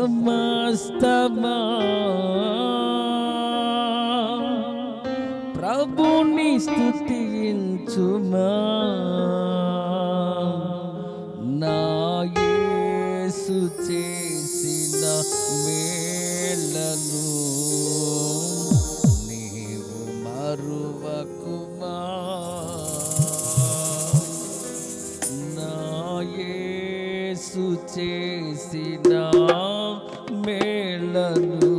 సమస్తమా ప్రభుని స్థుతించుమా నాయసు చేసిన మేళను నీవు మరువకుమా. నాయసు చేసిన love.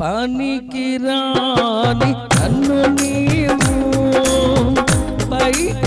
పనికి రాని నన్ను నీవు పైకి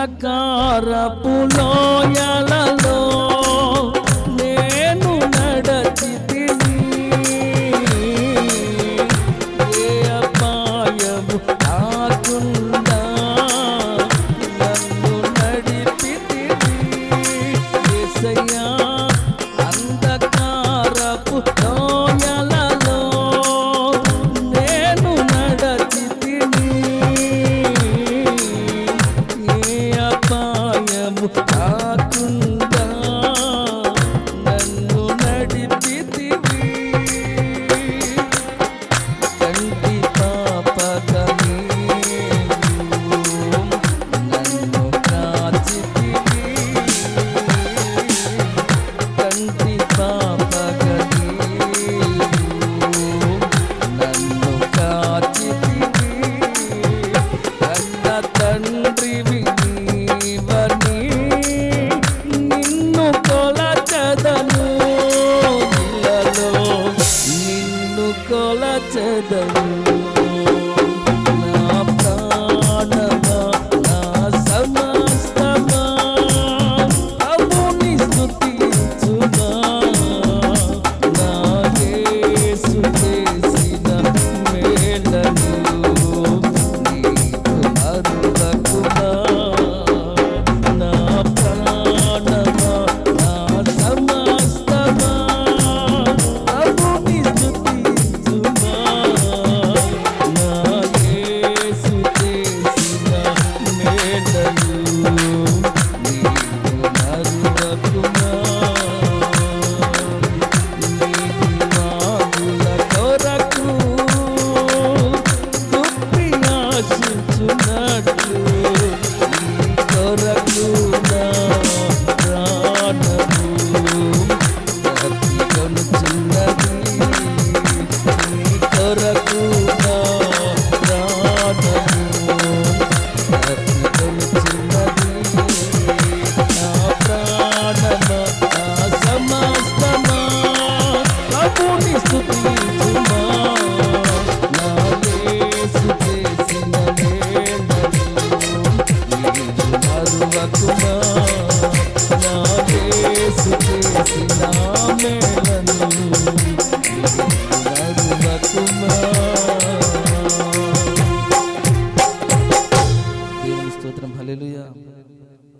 అంధకారపులోయా నా యేసు చేసిన